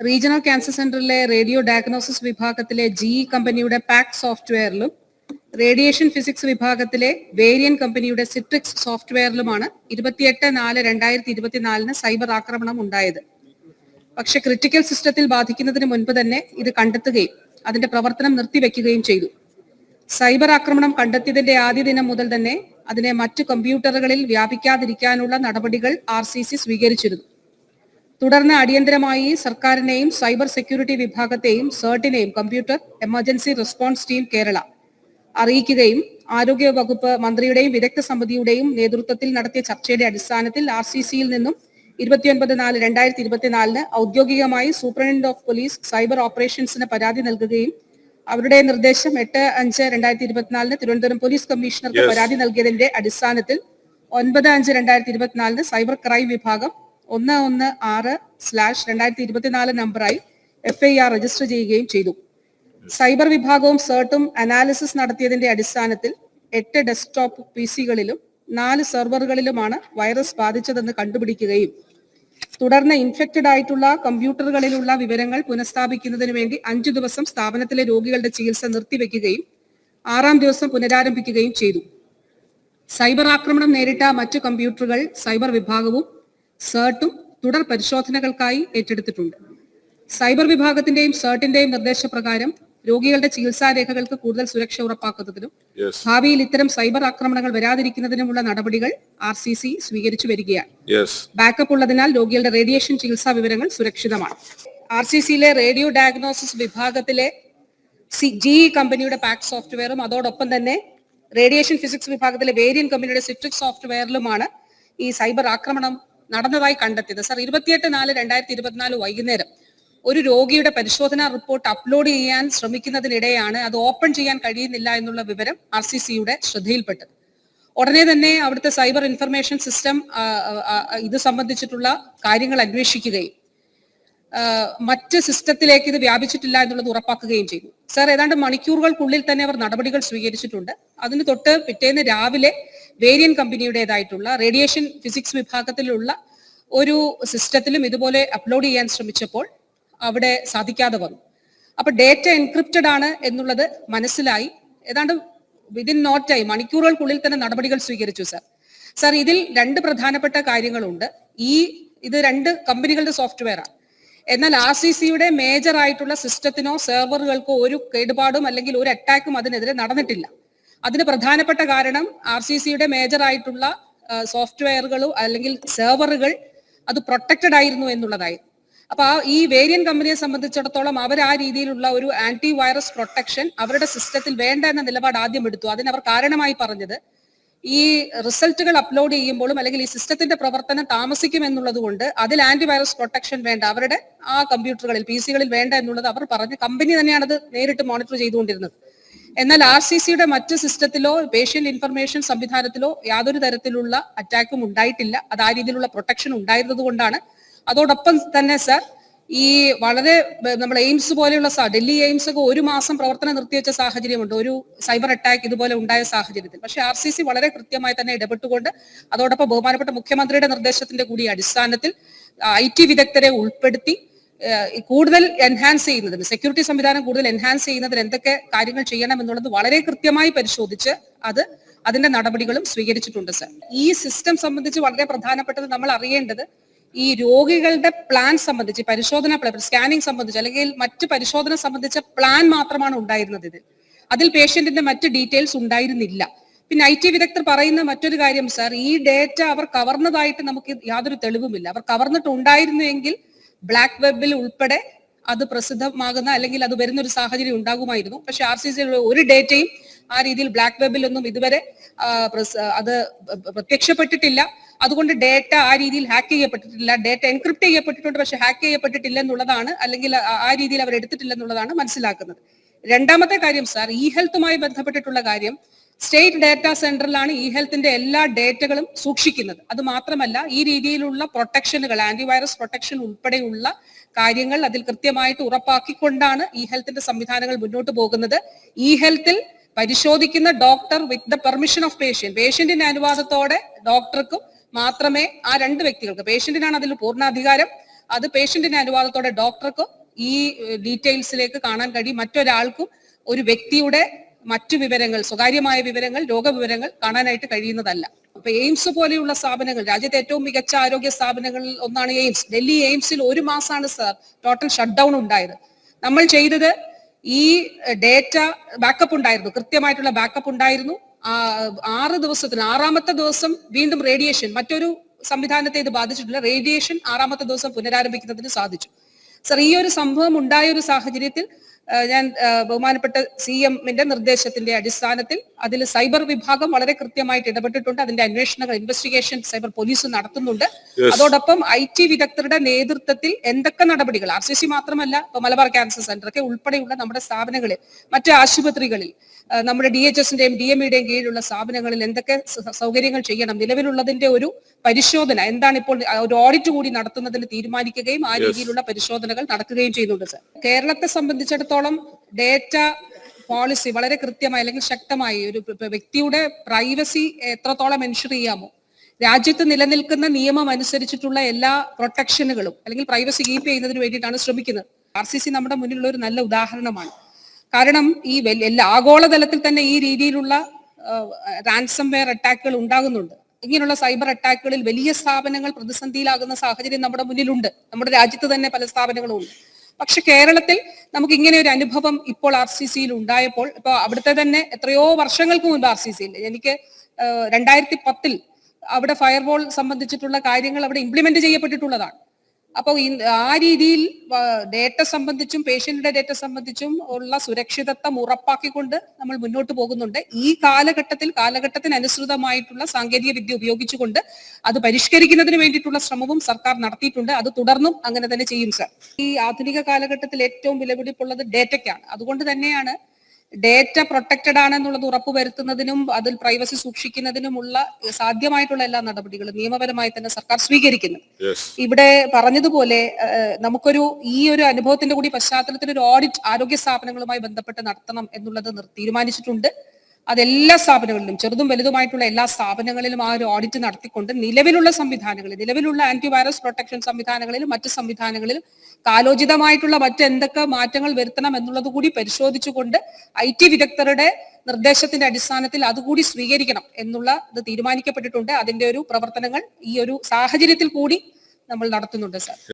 Regional cancer സെന്ററിലെ radio diagnosis വിഭാഗത്തിലെ G കമ്പനിയുടെ പാക് സോഫ്റ്റ്വെയറിലും റേഡിയേഷൻ ഫിസിക്സ് വിഭാഗത്തിലെ വേരിയൻ കമ്പനിയുടെ സിട്രിക്സ് സോഫ്റ്റ്വെയറിലുമാണ് ഇരുപത്തിയെട്ട് നാല് രണ്ടായിരത്തി ഇരുപത്തിനാലിന് സൈബർ ആക്രമണം ഉണ്ടായത്. പക്ഷെ ക്രിട്ടിക്കൽ സിസ്റ്റത്തിൽ ബാധിക്കുന്നതിന് മുൻപ് തന്നെ ഇത് കണ്ടെത്തുകയും അതിന്റെ പ്രവർത്തനം നിർത്തിവെക്കുകയും ചെയ്തു. സൈബർ ആക്രമണം കണ്ടെത്തിയതിന്റെ ആദ്യ ദിനം മുതൽ തന്നെ അതിനെ മറ്റു കമ്പ്യൂട്ടറുകളിൽ വ്യാപിക്കാതിരിക്കാനുള്ള നടപടികൾ ആർ സ്വീകരിച്ചിരുന്നു. തുടർന്ന് അടിയന്തരമായി സർക്കാരിനെയും സൈബർ സെക്യൂരിറ്റി വിഭാഗത്തെയും സേർട്ടിനെയും computer emergency response team Kerala അറിയിക്കുകയും ആരോഗ്യ വകുപ്പ് മന്ത്രിയുടെയും വിദഗ്ധ സമിതിയുടെയും നേതൃത്വത്തിൽ നടത്തിയ ചർച്ചയുടെ അടിസ്ഥാനത്തിൽ ആർ സി സിയിൽ നിന്നും ഇരുപത്തിയൊൻപത് നാല് രണ്ടായിരത്തി ഇരുപത്തിനാലിന് ഔദ്യോഗികമായി സൂപ്രണ്ട് ഓഫ് പോലീസ് സൈബർ ഓപ്പറേഷൻസിന് പരാതി നൽകുകയും അവരുടെ നിർദ്ദേശം എട്ട് അഞ്ച് രണ്ടായിരത്തി ഇരുപത്തിനാലിന് തിരുവനന്തപുരം പോലീസ് കമ്മീഷണർക്ക് പരാതി നൽകിയതിന്റെ അടിസ്ഥാനത്തിൽ ഒൻപത് അഞ്ച് രണ്ടായിരത്തി ഇരുപത്തിനാലിന് സൈബർ ക്രൈം വിഭാഗം ഒന്ന് ഒന്ന് ആറ് സ്ലാഷ് രണ്ടായിരത്തി ഇരുപത്തിനാല് നമ്പറായി എഫ് ഐ ആർ രജിസ്റ്റർ ചെയ്യുകയും ചെയ്തു. സൈബർ വിഭാഗവും സേർട്ടും അനാലിസിസ് നടത്തിയതിന്റെ അടിസ്ഥാനത്തിൽ എട്ട് ഡെസ്ക്ടോപ്പ് പി സികളിലും നാല് സെർവറുകളിലുമാണ് വൈറസ് ബാധിച്ചതെന്ന് കണ്ടുപിടിക്കുകയും തുടർന്ന് ഇൻഫെക്റ്റഡ് ആയിട്ടുള്ള കമ്പ്യൂട്ടറുകളിലുള്ള വിവരങ്ങൾ പുനഃസ്ഥാപിക്കുന്നതിന് വേണ്ടി അഞ്ചു ദിവസം സ്ഥാപനത്തിലെ രോഗികളുടെ ചികിത്സ നിർത്തിവെക്കുകയും ആറാം ദിവസം പുനരാരംഭിക്കുകയും ചെയ്തു. സൈബർ ആക്രമണം നേരിട്ട മറ്റു കമ്പ്യൂട്ടറുകൾ സൈബർ വിഭാഗവും സേർട്ടും തുടർ പരിശോധനകൾക്കായി ഏറ്റെടുത്തിട്ടുണ്ട്. സൈബർ വിഭാഗത്തിന്റെയും സേർട്ടിന്റെയും നിർദ്ദേശപ്രകാരം രോഗികളുടെ ചികിത്സാ രേഖകൾക്ക് കൂടുതൽ സുരക്ഷ ഉറപ്പാക്കുന്നതിനും ഭാവിയിൽ ഇത്തരം സൈബർ ആക്രമണങ്ങൾ വരാതിരിക്കുന്നതിനുമുള്ള നടപടികൾ ആർ സി സി സ്വീകരിച്ചു വരികയാണ്. ബാക്കപ്പ് ഉള്ളതിനാൽ രോഗികളുടെ റേഡിയേഷൻ ചികിത്സാ വിവരങ്ങൾ സുരക്ഷിതമാണ്. ആർ സി സിയിലെ റേഡിയോ ഡയഗ്നോസിസ് വിഭാഗത്തിലെ സി ജി കമ്പനിയുടെ പാക്ക് സോഫ്റ്റ്വെയറും അതോടൊപ്പം തന്നെ റേഡിയേഷൻ ഫിസിക്സ് വിഭാഗത്തിലെ വേരിയൻ കമ്പനിയുടെ സിട്രിക് സോഫ്റ്റ്വെയറിലുമാണ് ഈ സൈബർ ആക്രമണം നടന്നതായി കണ്ടെത്തിയത്. സർ ഇരുപത്തിയെട്ട് നാല് രണ്ടായിരത്തി ഇരുപത്തിനാല് വൈകുന്നേരം ഒരു രോഗിയുടെ പരിശോധനാ റിപ്പോർട്ട് അപ്ലോഡ് ചെയ്യാൻ ശ്രമിക്കുന്നതിനിടെയാണ് അത് ഓപ്പൺ ചെയ്യാൻ കഴിയുന്നില്ല എന്നുള്ള വിവരം ആർ സി സിയുടെ ശ്രദ്ധയിൽപ്പെട്ടത്. ഉടനെ തന്നെ അവിടുത്തെ സൈബർ ഇൻഫർമേഷൻ സിസ്റ്റം ഇത് സംബന്ധിച്ചിട്ടുള്ള കാര്യങ്ങൾ അന്വേഷിക്കുകയും മറ്റ് സിസ്റ്റത്തിലേക്ക് ഇത് വ്യാപിച്ചിട്ടില്ല എന്നുള്ളത് ഉറപ്പാക്കുകയും ചെയ്തു. സർ ഏതാണ്ട് മണിക്കൂറുകൾക്കുള്ളിൽ തന്നെ അവർ നടപടികൾ സ്വീകരിച്ചിട്ടുണ്ട്. അതിന് തൊട്ട് പിറ്റേന്ന് രാവിലെ വേരിയൻ കമ്പനിയുടേതായിട്ടുള്ള റേഡിയേഷൻ ഫിസിക്സ് വിഭാഗത്തിലുള്ള ഒരു സിസ്റ്റത്തിലും ഇതുപോലെ അപ്ലോഡ് ചെയ്യാൻ ശ്രമിച്ചപ്പോൾ അവിടെ സാധിക്കാതെ വന്നു. അപ്പൊ ഡേറ്റ എൻക്രിപ്റ്റഡ് ആണ് എന്നുള്ളത് മനസ്സിലായി. ഏതാണ്ട് വിതിൻ നോട്ട് ടൈം മണിക്കൂറുകൾക്കുള്ളിൽ തന്നെ നടപടികൾ സ്വീകരിച്ചു സർ സർ ഇതിൽ രണ്ട് പ്രധാനപ്പെട്ട കാര്യങ്ങളുണ്ട്. ഈ ഇത് രണ്ട് കമ്പനികളുടെ സോഫ്റ്റ്വെയർ ആണ് എന്നാൽ ആർ സി സിയുടെ മേജർ ആയിട്ടുള്ള സിസ്റ്റത്തിനോ സെർവറുകൾക്കോ ഒരു കേടുപാടും അല്ലെങ്കിൽ ഒരു അറ്റാക്കും അതിനെതിരെ നടന്നിട്ടില്ല. അതിന് പ്രധാനപ്പെട്ട കാരണം ആർ സി സിയുടെ മേജർ ആയിട്ടുള്ള സോഫ്റ്റ്വെയറുകളോ അല്ലെങ്കിൽ സെർവറുകൾ അത് പ്രൊട്ടക്റ്റഡ് ആയിരുന്നു എന്നുള്ളതായി. അപ്പൊ ആ ഈ വേരിയൻ കമ്പനിയെ സംബന്ധിച്ചിടത്തോളം അവർ ആ രീതിയിലുള്ള ഒരു ആന്റി വൈറസ് പ്രൊട്ടക്ഷൻ അവരുടെ സിസ്റ്റത്തിൽ വേണ്ട എന്ന നിലപാട് ആദ്യം എടുത്തു. അതിന് അവർ കാരണമായി പറഞ്ഞത് ഈ റിസൾട്ടുകൾ അപ്ലോഡ് ചെയ്യുമ്പോഴും അല്ലെങ്കിൽ ഈ സിസ്റ്റത്തിന്റെ പ്രവർത്തനം താമസിക്കും എന്നുള്ളത് കൊണ്ട് അതിൽ ആന്റി വൈറസ് പ്രൊട്ടക്ഷൻ വേണ്ട അവരുടെ ആ കമ്പ്യൂട്ടറുകളിൽ പി സികളിൽ വേണ്ട എന്നുള്ളത് അവർ പറഞ്ഞ് കമ്പനി തന്നെയാണ് അത് നേരിട്ട് മോണിറ്റർ ചെയ്തുകൊണ്ടിരുന്നത്. എന്നാൽ ആർ സി സിയുടെ മറ്റ് സിസ്റ്റത്തിലോ പേഷ്യൽ ഇൻഫർമേഷൻ സംവിധാനത്തിലോ യാതൊരു തരത്തിലുള്ള അറ്റാക്കും ഉണ്ടായിട്ടില്ല. അത് ആ രീതിയിലുള്ള പ്രൊട്ടക്ഷൻ ഉണ്ടായിരുന്നത് കൊണ്ടാണ്. അതോടൊപ്പം തന്നെ സർ ഈ വളരെ നമ്മൾ എയിംസ് പോലെയുള്ള ഡൽഹി എയിംസ് ഒക്കെ ഒരു മാസം പ്രവർത്തനം നിർത്തിവെച്ച സാഹചര്യമുണ്ട്. ഒരു സൈബർ അറ്റാക്ക് ഇതുപോലെ ഉണ്ടായ സാഹചര്യത്തിൽ. പക്ഷെ ആർ സി സി വളരെ കൃത്യമായി തന്നെ ഇടപെട്ടുകൊണ്ട് അതോടൊപ്പം ബഹുമാനപ്പെട്ട മുഖ്യമന്ത്രിയുടെ നിർദ്ദേശത്തിന്റെ കൂടി അടിസ്ഥാനത്തിൽ ഐ ടി വിദഗ്ധരെ ഉൾപ്പെടുത്തി കൂടുതൽ എൻഹാൻസ് ചെയ്യുന്നതിന് സെക്യൂരിറ്റി സംവിധാനം കൂടുതൽ എൻഹാൻസ് ചെയ്യുന്നതിന് എന്തൊക്കെ കാര്യങ്ങൾ ചെയ്യണം എന്നുള്ളത് വളരെ കൃത്യമായി പരിശോധിച്ച് അത് അതിന്റെ നടപടികളും സ്വീകരിച്ചിട്ടുണ്ട് സർ ഈ സിസ്റ്റം സംബന്ധിച്ച് വളരെ പ്രധാനപ്പെട്ടത് നമ്മൾ അറിയേണ്ടത് ഈ രോഗികളുടെ പ്ലാൻ സംബന്ധിച്ച് പരിശോധന സ്കാനിങ് സംബന്ധിച്ച് അല്ലെങ്കിൽ മറ്റ് പരിശോധന സംബന്ധിച്ച പ്ലാൻ മാത്രമാണ് ഉണ്ടായിരുന്നത് ഇതിൽ അതിൽ പേഷ്യന്റിന്റെ മറ്റ് ഡീറ്റെയിൽസ് ഉണ്ടായിരുന്നില്ല. പിന്നെ ഐ ടി വിദഗ്ധർ പറയുന്ന മറ്റൊരു കാര്യം സാർ ഈ ഡേറ്റ അവർ കവർന്നതായിട്ട് നമുക്ക് യാതൊരു തെളിവുമില്ല. അവർ കവർന്നിട്ടുണ്ടായിരുന്നുവെങ്കിൽ ബ്ലാക്ക് വെബിൽ ഉൾപ്പെടെ അത് പ്രസിദ്ധമാകുന്ന അല്ലെങ്കിൽ അത് വരുന്ന ഒരു സാഹചര്യം ഉണ്ടാകുമായിരുന്നു. പക്ഷെ ആർ സി സി ഒരു ഡേറ്റയും ആ രീതിയിൽ ബ്ലാക്ക് വെബിലൊന്നും ഇതുവരെ അത് പ്രത്യക്ഷപ്പെട്ടിട്ടില്ല. അതുകൊണ്ട് ഡേറ്റ ആ രീതിയിൽ ഹാക്ക് ചെയ്യപ്പെട്ടിട്ടില്ല. ഡേറ്റ എൻക്രിപ്റ്റ് ചെയ്യപ്പെട്ടിട്ടുണ്ട്. പക്ഷെ ഹാക്ക് ചെയ്യപ്പെട്ടിട്ടില്ല എന്നുള്ളതാണ് അല്ലെങ്കിൽ ആ- രീതിയിൽ അവർ എടുത്തിട്ടില്ല എന്നുള്ളതാണ് മനസ്സിലാക്കുന്നത്. രണ്ടാമത്തെ കാര്യം സാർ ഇ ഹെൽത്തുമായി ബന്ധപ്പെട്ടിട്ടുള്ള കാര്യം. സ്റ്റേറ്റ് ഡാറ്റാ സെന്ററിലാണ് ഇ ഹെൽത്തിന്റെ എല്ലാ ഡേറ്റകളും സൂക്ഷിക്കുന്നത്. അത് മാത്രമല്ല ഈ രീതിയിലുള്ള പ്രൊട്ടക്ഷനുകൾ ആന്റിവൈറസ് പ്രൊട്ടക്ഷൻ ഉൾപ്പെടെയുള്ള കാര്യങ്ങൾ അതിൽ കൃത്യമായിട്ട് ഉറപ്പാക്കിക്കൊണ്ടാണ് ഇ ഹെൽത്തിന്റെ സംവിധാനങ്ങൾ മുന്നോട്ട് പോകുന്നത്. ഇ ഹെൽത്തിൽ പരിശോധിക്കുന്ന doctor with the permission of patient പേഷ്യന്റിന്റെ അനുവാദത്തോടെ ഡോക്ടർക്കും മാത്രമേ ആ രണ്ട് വ്യക്തികൾക്ക് പേഷ്യന്റിനാണ് അതിൽ പൂർണാധികാരം അത് പേഷ്യന്റിന്റെ അനുവാദത്തോടെ ഡോക്ടർക്കും ഈ ഡീറ്റെയിൽസിലേക്ക് കാണാൻ കഴിയും. മറ്റൊരാൾക്കും ഒരു വ്യക്തിയുടെ മറ്റു വിവരങ്ങൾ സ്വകാര്യമായ വിവരങ്ങൾ രോഗവിവരങ്ങൾ കാണാനായിട്ട് കഴിയുന്നതല്ല. അപ്പൊ എയിംസ് പോലെയുള്ള സ്ഥാപനങ്ങൾ രാജ്യത്തെ ഏറ്റവും മികച്ച ആരോഗ്യ സ്ഥാപനങ്ങളിൽ ഒന്നാണ് എയിംസ്. ഡൽഹി എയിംസിൽ ഒരു മാസമാണ് സർ ടോട്ടൽ ഷട്ട് ഡൗൺ ഉണ്ടായത്. നമ്മൾ ചെയ്തത് ഈ ഡേറ്റ ബാക്കപ്പ് ഉണ്ടായിരുന്നു കൃത്യമായിട്ടുള്ള ബാക്കപ്പ് ഉണ്ടായിരുന്നു. ആറ് ദിവസത്തിന് ആറാമത്തെ ദിവസം വീണ്ടും റേഡിയേഷൻ മറ്റൊരു സംവിധാനത്തെ ഇത് ബാധിച്ചിട്ടില്ല റേഡിയേഷൻ ആറാമത്തെ ദിവസം പുനരാരംഭിക്കുന്നതിന് സാധിച്ചു. സർ ഈ ഒരു സംഭവം ഉണ്ടായ ഒരു സാഹചര്യത്തിൽ ഞാൻ ബഹുമാനപ്പെട്ട സി എമ്മിന്റെ നിർദ്ദേശത്തിന്റെ അടിസ്ഥാനത്തിൽ അതിൽ സൈബർ വിഭാഗം വളരെ കൃത്യമായിട്ട് ഇടപെട്ടിട്ടുണ്ട്. അതിന്റെ അന്വേഷണങ്ങൾ ഇൻവെസ്റ്റിഗേഷൻ സൈബർ പോലീസ് നടത്തുന്നുണ്ട്. അതോടൊപ്പം ഐ ടി വിദഗ്ധരുടെ നേതൃത്വത്തിൽ എന്തൊക്കെ നടപടികൾ ആർ സി സി മാത്രമല്ല ഇപ്പൊ മലബാർ ക്യാൻസർ സെന്റർ ഒക്കെ ഉൾപ്പെടെയുള്ള നമ്മുടെ സ്ഥാപനങ്ങളിൽ മറ്റ് ആശുപത്രികളിൽ നമ്മുടെ ഡി എച്ച് എസിന്റെയും ഡി എം ഇയുടെയും കീഴിലുള്ള സ്ഥാപനങ്ങളിൽ എന്തൊക്കെ സൗകര്യങ്ങൾ ചെയ്യണം നിലവിലുള്ളതിന്റെ ഒരു പരിശോധന എന്താണ് ഇപ്പോൾ ഒരു ഓഡിറ്റ് കൂടി നടത്തുന്നതിന് തീരുമാനിക്കുകയും ആ രീതിയിലുള്ള പരിശോധനകൾ നടക്കുകയും ചെയ്യുന്നുണ്ട് സർ കേരളത്തെ സംബന്ധിച്ചിടത്തോളം ഡേറ്റ പോളിസി വളരെ കൃത്യമായി അല്ലെങ്കിൽ ശക്തമായി ഒരു വ്യക്തിയുടെ പ്രൈവസി എത്രത്തോളം എൻഷുർ ചെയ്യാമോ രാജ്യത്ത് നിലനിൽക്കുന്ന നിയമം അനുസരിച്ചിട്ടുള്ള എല്ലാ പ്രൊട്ടക്ഷനുകളും അല്ലെങ്കിൽ പ്രൈവസി കീപ്പ് ചെയ്യുന്നതിന് വേണ്ടിയിട്ടാണ് ശ്രമിക്കുന്നത്. ആർ സി സി നമ്മുടെ മുന്നിലുള്ള ഒരു നല്ല ഉദാഹരണമാണ്. കാരണം ഈ എല്ലാ ആഗോളതലത്തിൽ തന്നെ ഈ രീതിയിലുള്ള റാൻസം വെയർ അറ്റാക്കുകൾ ഉണ്ടാകുന്നുണ്ട്. ഇങ്ങനെയുള്ള സൈബർ അറ്റാക്കുകളിൽ വലിയ സ്ഥാപനങ്ങൾ പ്രതിസന്ധിയിലാകുന്ന സാഹചര്യം നമ്മുടെ മുന്നിലുണ്ട്. നമ്മുടെ രാജ്യത്ത് തന്നെ പല സ്ഥാപനങ്ങളും ഉണ്ട്. പക്ഷെ കേരളത്തിൽ നമുക്ക് ഇങ്ങനെ ഒരു അനുഭവം ഇപ്പോൾ ആർ സി സിയിൽ ഉണ്ടായപ്പോൾ ഇപ്പൊ അവിടുത്തെ തന്നെ എത്രയോ വർഷങ്ങൾക്ക് മുൻപ് ആർ സി സിയിൽ എനിക്ക് രണ്ടായിരത്തി പത്തിൽ അവിടെ ഫയർവോൾ സംബന്ധിച്ചിട്ടുള്ള കാര്യങ്ങൾ അവിടെ ഇംപ്ലിമെന്റ് ചെയ്യപ്പെട്ടിട്ടുള്ളതാണ്. അപ്പോൾ ആ രീതിയിൽ ഡേറ്റ സംബന്ധിച്ചും പേഷ്യന്റിന്റെ ഡേറ്റ സംബന്ധിച്ചും ഉള്ള സുരക്ഷിതത്വം ഉറപ്പാക്കിക്കൊണ്ട് നമ്മൾ മുന്നോട്ട് പോകുന്നുണ്ട്. ഈ കാലഘട്ടത്തിൽ കാലഘട്ടത്തിന് അനുസൃതമായിട്ടുള്ള സാങ്കേതിക വിദ്യ ഉപയോഗിച്ചുകൊണ്ട് അത് പരിഷ്കരിക്കുന്നതിന് വേണ്ടിയിട്ടുള്ള ശ്രമവും സർക്കാർ നടത്തിയിട്ടുണ്ട്. അത് തുടർന്നും അങ്ങനെ തന്നെ ചെയ്യും സർ. ഈ ആധുനിക കാലഘട്ടത്തിൽ ഏറ്റവും വിലപിടിപ്പുള്ളത് ഡേറ്റയ്ക്കാണ്. അതുകൊണ്ട് തന്നെയാണ് ഡേറ്റ പ്രൊട്ടക്റ്റഡ് ആണെന്നുള്ളത് ഉറപ്പുവരുത്തുന്നതിനും അതിൽ പ്രൈവസി സൂക്ഷിക്കുന്നതിനുമുള്ള സാധ്യമായിട്ടുള്ള എല്ലാ നടപടികളും നിയമപരമായി തന്നെ സർക്കാർ സ്വീകരിക്കുന്നു. ഇവിടെ പറഞ്ഞതുപോലെ നമുക്കൊരു ഈ ഒരു അനുഭവത്തിന്റെ കൂടി പശ്ചാത്തലത്തിൽ ഒരു ഓഡിറ്റ് ആരോഗ്യ സ്ഥാപനങ്ങളുമായി ബന്ധപ്പെട്ട് നടത്തണം എന്നുള്ളത് തീരുമാനിച്ചിട്ടുണ്ട്. അതെല്ലാ സ്ഥാപനങ്ങളിലും ചെറുതും വലുതുമായിട്ടുള്ള എല്ലാ സ്ഥാപനങ്ങളിലും ആ ഒരു ഓഡിറ്റ് നടത്തിക്കൊണ്ട് നിലവിലുള്ള സംവിധാനങ്ങളിൽ നിലവിലുള്ള ആന്റിവൈറസ് പ്രൊട്ടക്ഷൻ സംവിധാനങ്ങളിലും മറ്റ് സംവിധാനങ്ങളിലും കാലോചിതമായിട്ടുള്ള മറ്റെന്തൊക്കെ മാറ്റങ്ങൾ വരുത്തണം എന്നുള്ളത് കൂടി പരിശോധിച്ചുകൊണ്ട് ഐ ടി വിദഗ്ധരുടെ നിർദ്ദേശത്തിന്റെ അടിസ്ഥാനത്തിൽ അതുകൂടി സ്വീകരിക്കണം എന്നുള്ള ഇത് തീരുമാനിക്കപ്പെട്ടിട്ടുണ്ട്. അതിന്റെ ഒരു പ്രവർത്തനങ്ങൾ ഈ ഒരു സാഹചര്യത്തിൽ കൂടി നമ്മൾ നടത്തുന്നുണ്ട് സാർ.